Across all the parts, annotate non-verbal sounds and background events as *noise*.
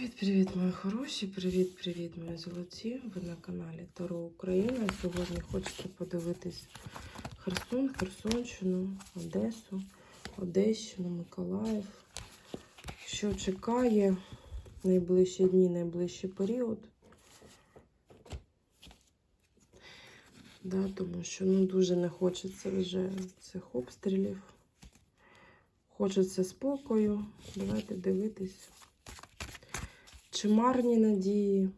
Привіт-привіт, мої хороші! Привіт-привіт, мої золоті! Ви на каналі Таро Україна. Сьогодні хочете подивитись Херсон, Херсонщину, Одесу, Одещину, Миколаїв. Що чекає найближчі дні, найближчий період. Да, тому що ну, дуже не хочеться вже цих обстрілів. Хочеться спокою. Давайте дивитись. Чи марні надії,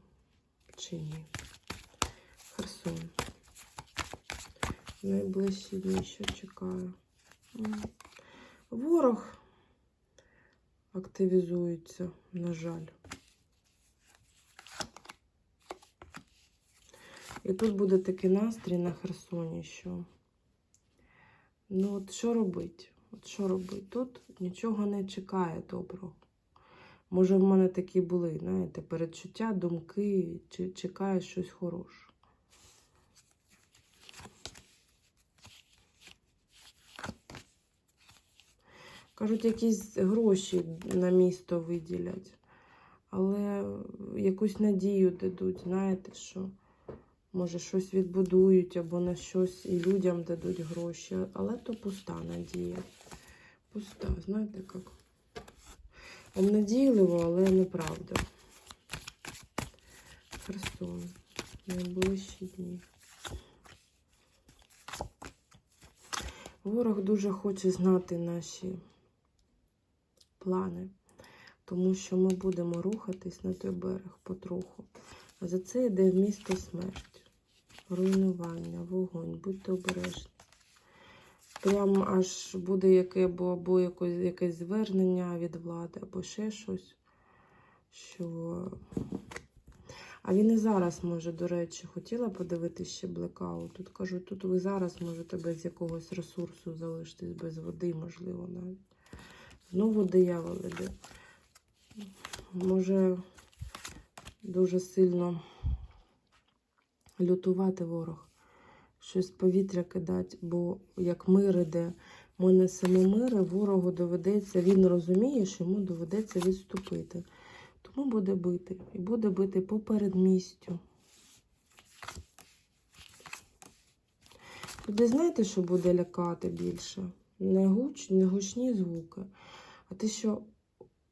чи ні. Херсон. Найближчі дні, що чекаю. Ворог активізується, на жаль. І тут буде такий настрій на Херсоні, що ну от що робити? От що робити? Тут нічого не чекає доброго. Може, в мене такі були, знаєте, передчуття, думки, чи чекає щось хороше. Кажуть, якісь гроші на місто виділять, але якусь надію дадуть, знаєте, що може щось відбудують або на щось і людям дадуть гроші, але то пуста надія. Пуста, знаєте як? Обнадійливо, але неправда. Херсон. Найближчі дні. Ворог дуже хоче знати наші плани, тому що ми будемо рухатись на той берег потроху. А за це йде в місто смерть, руйнування, вогонь, будьте обережні. Прям аж буде яке, або, або якось, якесь звернення від влади, або ще щось. Що... А він і зараз може, до речі, хотіла подивитися ще блекаут. Тут кажуть, тут ви зараз можете без якогось ресурсу залишитись, без води, можливо, навіть. Знову диявол іде. Може дуже сильно лютувати ворог щось повітря кидати, бо як мир іде, ми несемо мир, і ворогу доведеться, він розуміє, що йому доведеться відступити. Тому буде бити. І буде бити по передмістю. Буде знаєте, що буде лякати більше? Не, гуч, не гучні звуки. А те, що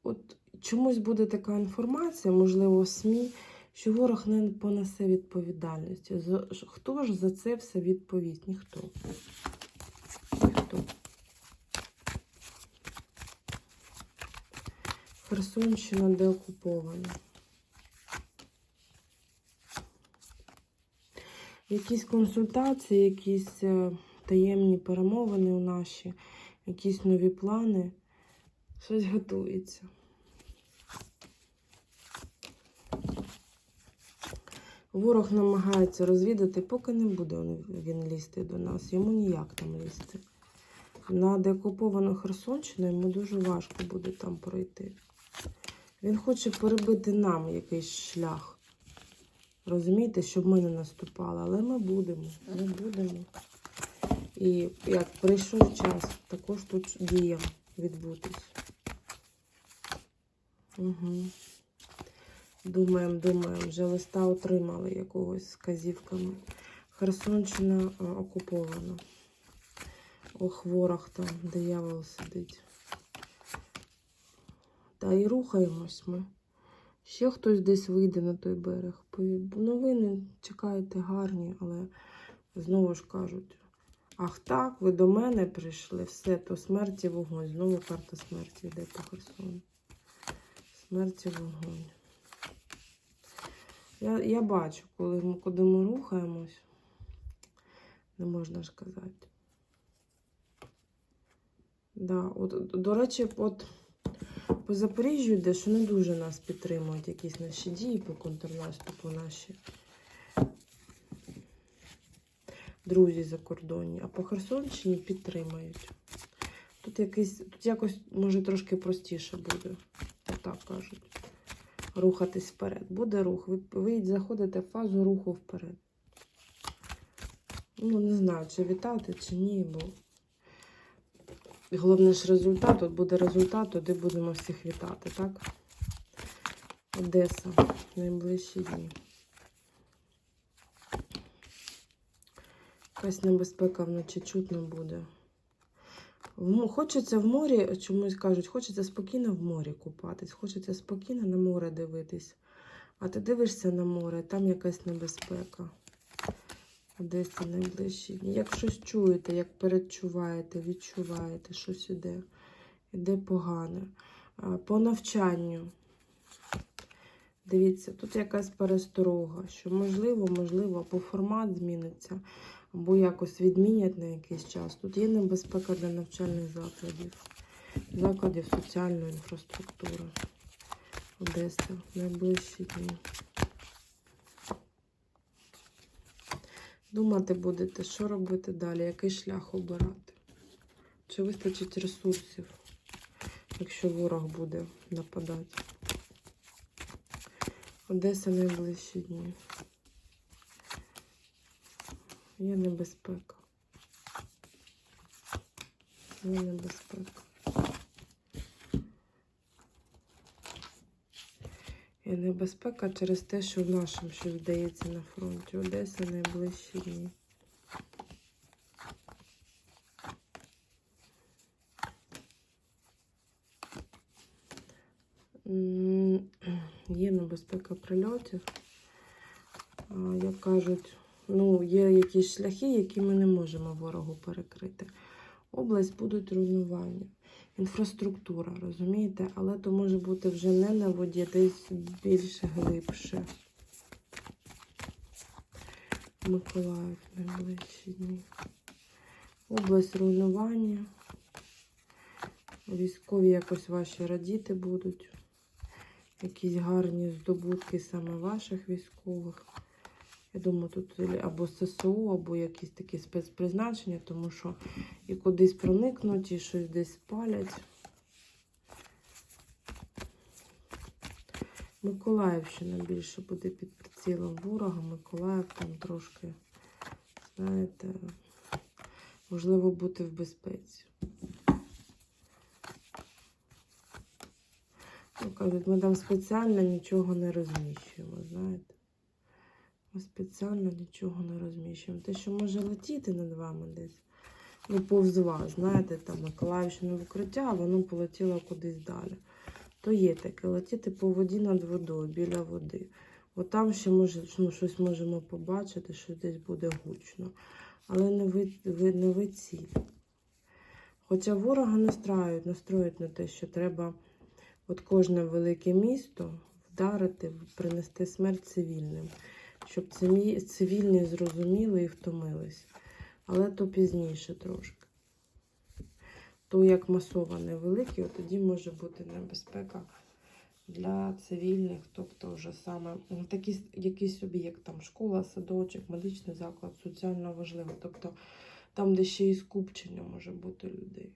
от чомусь буде така інформація, можливо, в СМІ що ворог не понесе відповідальності. Хто ж за це все відповість? Ніхто. Ніхто. Херсонщина деокупована. Якісь консультації, якісь е, таємні перемовини у наші, якісь нові плани. Щось готується. Ворог намагається розвідати, поки не буде він- лізти до нас. Йому ніяк там лізти. На деокуповану Херсонщину йому дуже важко буде там пройти. Він хоче перебити нам якийсь шлях. Розумієте, щоб ми не наступали. Але ми будемо. Ми будемо. І як прийшов час, також тут діє відбутись. Угу. Думаємо, думаємо, вже листа отримали якогось з казівками. Херсонщина окупована. Ох, ворог там, диявол сидить. Та і рухаємось ми. Ще хтось десь вийде на той берег. Новини чекайте гарні, але знову ж кажуть. Ах так, ви до мене прийшли, все, то смерті вогонь. Знову карта смерті йде по Херсону. Смерті вогонь. Я, я бачу, коли ми, куди ми рухаємось, не можна ж казати. Да, от, до речі, от по Запоріжжю йде, що не дуже нас підтримують якісь наші дії по контрнаступу наші друзі закордонні, а по Херсонщині підтримають. Тут якийсь, тут якось, може, трошки простіше буде, отак кажуть рухатись вперед. Буде рух. Ви, ви заходите в фазу руху вперед. Ну, не знаю, чи вітати, чи ні, бо головне ж результат. От буде результат, тоді будемо всіх вітати, так? Одеса. Найближчі дні. Якась небезпека вночі чутно буде. Хочеться в морі, чомусь кажуть, хочеться спокійно в морі купатись, хочеться спокійно на море дивитись. А ти дивишся на море, там якась небезпека. Одеса найближчі дні. Як щось чуєте, як передчуваєте, відчуваєте, щось іде. Іде погане. По навчанню. Дивіться, тут якась пересторога, що можливо, можливо, або формат зміниться, або якось відмінять на якийсь час. Тут є небезпека для навчальних закладів, закладів соціальної інфраструктури. Одеса, найближчі дні. Думати будете, що робити далі, який шлях обирати. Чи вистачить ресурсів, якщо ворог буде нападати. Одеса найближчі дні. Є небезпека. Є небезпека. Є небезпека через те, що нашим щось вдається на фронті. Одеса найближчі дні. *clears throat* Є небезпека прильотів. Як кажуть, ну, є якісь шляхи, які ми не можемо ворогу перекрити. Область будуть руйнування, інфраструктура, розумієте? Але то може бути вже не на воді, десь більш глибше. Миколаїв найближчі дні. Область руйнування. Військові якось ваші радіти будуть. Якісь гарні здобутки саме ваших військових. Я думаю, тут або ССО, або якісь такі спецпризначення, тому що і кудись проникнуть, і щось десь спалять. Миколаївщина більше буде під прицілом ворога. Миколаїв там трошки, знаєте, можливо бути в безпеці. Ну, кажуть, ми там спеціально нічого не розміщуємо, знаєте. Ми спеціально нічого не розміщуємо. Те, що може летіти над вами десь, ну, повз вас, знаєте, там в укриття, а воно полетіло кудись далі. То є таке, летіти по воді над водою, біля води. От там ще може, ну, щось можемо побачити, що десь буде гучно. Але не ви, ви, не ви ціль. Хоча ворога настраюють, настроюють на те, що треба от кожне велике місто вдарити, принести смерть цивільним, щоб цивільні зрозуміли і втомились. Але то пізніше трошки. То як масований великий, от тоді може бути небезпека для цивільних, тобто вже саме ну, такі, якийсь об'єкт, там школа, садочок, медичний заклад, соціально важливо. Тобто там, де ще і скупчення може бути людей.